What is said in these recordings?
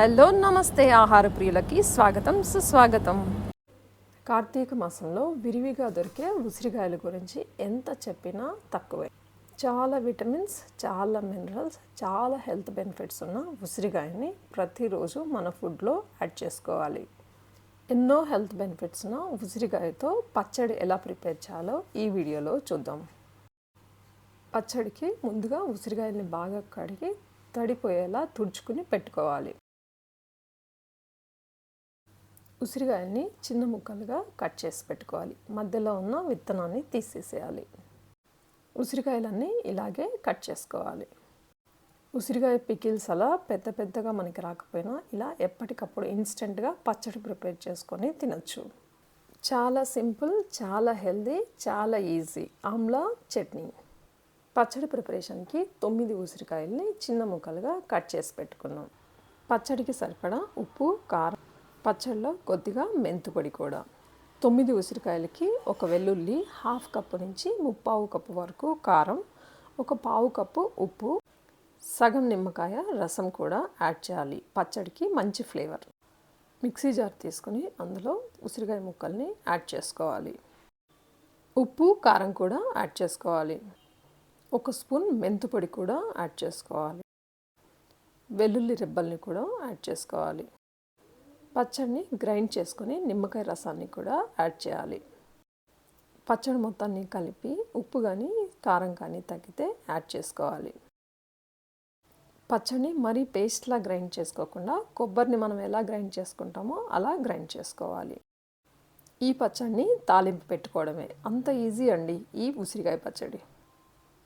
Hello నమస్తే ఆహార ప్రియులకి స్వాగతం సుస్వాగతం. కార్తీక మాసంలో విరివిగా దొరికే ఉసిరికాయల గురించి ఎంత చెప్పినా తక్కువే. చాలా విటమిన్స్ చాలా మినరల్స్ చాలా హెల్త్ బెనిఫిట్స్ ఉన్న ఉసిరికాయని ప్రతిరోజు మన ఫుడ్లో యాడ్ చేసుకోవాలి. ఎన్నో హెల్త్ బెనిఫిట్స్ ఉన్న ఉసిరికాయతో పచ్చడి ఎలా ప్రిపేర్ చేయాలో ఈ వీడియోలో చూద్దాం. పచ్చడికి ముందుగా ఉసిరికాయల్ని బాగా కడిగి తడిపోయేలా తుడుచుకుని పెట్టుకోవాలి. ఉసిరికాయల్ని చిన్న ముక్కలుగా కట్ చేసి పెట్టుకోవాలి. మధ్యలో ఉన్న విత్తనాన్ని తీసేసేయాలి. ఉసిరికాయలన్నీ ఇలాగే కట్ చేసుకోవాలి. ఉసిరికాయ పికిల్స్ అలా పెద్ద పెద్దగా మనకి రాకపోయినా ఇలా ఎప్పటికప్పుడు ఇన్స్టెంట్గా పచ్చడి ప్రిపేర్ చేసుకొని తినచ్చు. చాలా సింపుల్ చాలా హెల్దీ చాలా ఈజీ. ఆమ్లా చట్నీ. పచ్చడి ప్రిపరేషన్కి తొమ్మిది ఉసిరికాయల్ని చిన్న ముక్కలుగా కట్ చేసి పెట్టుకున్నాం. పచ్చడికి సరిపడా ఉప్పు కారం పచ్చళ్ళలో కొద్దిగా మెంతుపొడి కూడా. తొమ్మిది ఉసిరికాయలకి ఒక వెల్లుల్లి హాఫ్ కప్పు నుంచి ముప్పావు కప్పు వరకు కారం ఒక పావు కప్పు ఉప్పు సగం నిమ్మకాయ రసం కూడా యాడ్ చేయాలి. పచ్చడికి మంచి ఫ్లేవర్. మిక్సీ జార్ తీసుకొని అందులో ఉసిరికాయ ముక్కల్ని యాడ్ చేసుకోవాలి. ఉప్పు కారం కూడా యాడ్ చేసుకోవాలి. ఒక స్పూన్ మెంతుపొడి కూడా యాడ్ చేసుకోవాలి. వెల్లుల్లి రెబ్బల్ని కూడా యాడ్ చేసుకోవాలి. పచ్చడిని గ్రైండ్ చేసుకొని నిమ్మకాయ రసాన్ని కూడా యాడ్ చేయాలి. పచ్చడి మొత్తాన్ని కలిపి ఉప్పు కానీ కారం కానీ తగ్గితే యాడ్ చేసుకోవాలి. పచ్చడిని మరీ పేస్ట్లా గ్రైండ్ చేసుకోకుండా కొబ్బరిని మనం ఎలా గ్రైండ్ చేసుకుంటామో అలా గ్రైండ్ చేసుకోవాలి. ఈ పచ్చడిని తాలింపు పెట్టుకోవడమే. అంత ఈజీ అండి ఈ ఉసిరికాయ పచ్చడి.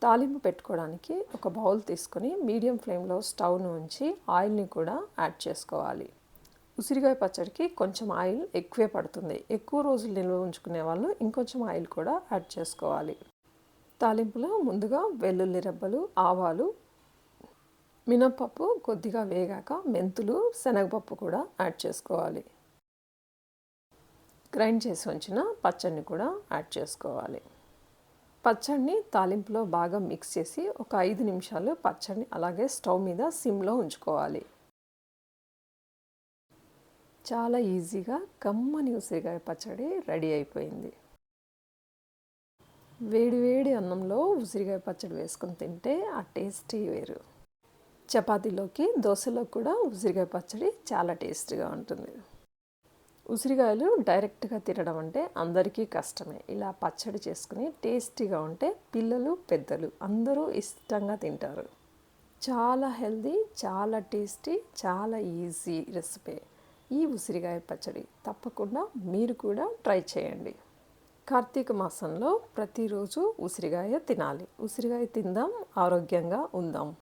తాలింపు పెట్టుకోవడానికి ఒక బౌల్ తీసుకొని మీడియం ఫ్లేమ్లో స్టవ్ను ఉంచి ఆయిల్ని కూడా యాడ్ చేసుకోవాలి. ఉసిరికాయ పచ్చడికి కొంచెం ఆయిల్ ఎక్కువే పడుతుంది. ఎక్కువ రోజులు నిల్వ ఉంచుకునే వాళ్ళు ఇంకొంచెం ఆయిల్ కూడా యాడ్ చేసుకోవాలి. తాలింపులో ముందుగా వెల్లుల్లి రెబ్బలు ఆవాలు మినప్పప్పు కొద్దిగా వేగాక మెంతులు శనగపప్పు కూడా యాడ్ చేసుకోవాలి. గ్రైండ్ చేసి ఉంచిన పచ్చడిని కూడా యాడ్ చేసుకోవాలి. పచ్చడిని తాలింపులో బాగా మిక్స్ చేసి ఒక ఐదు నిమిషాలు పచ్చడిని అలాగే స్టవ్ మీద సిమ్లో ఉంచుకోవాలి. చాలా ఈజీగా కమ్మని ఉసిరికాయ పచ్చడి రెడీ అయిపోయింది. వేడి వేడి అన్నంలో ఉసిరికాయ పచ్చడి వేసుకొని తింటే ఆ టేస్టీ వేరు. చపాతీలోకి దోశలో కూడా ఉసిరికాయ పచ్చడి చాలా టేస్టీగా ఉంటుంది. ఉసిరికాయలు డైరెక్ట్గా తినడం అంటే అందరికీ కష్టమే. ఇలా పచ్చడి చేసుకుని టేస్టీగా ఉంటే పిల్లలు పెద్దలు అందరూ ఇష్టంగా తింటారు. చాలా హెల్దీ చాలా టేస్టీ చాలా ఈజీ రెసిపీ. ఈ ఉసిరికాయ పచ్చడి తప్పకుండా మీరు కూడా ట్రై చేయండి. కార్తీక మాసంలో ప్రతిరోజు ఉసిరికాయ తినాలి. ఉసిరికాయ తిందాం ఆరోగ్యంగా ఉందాం.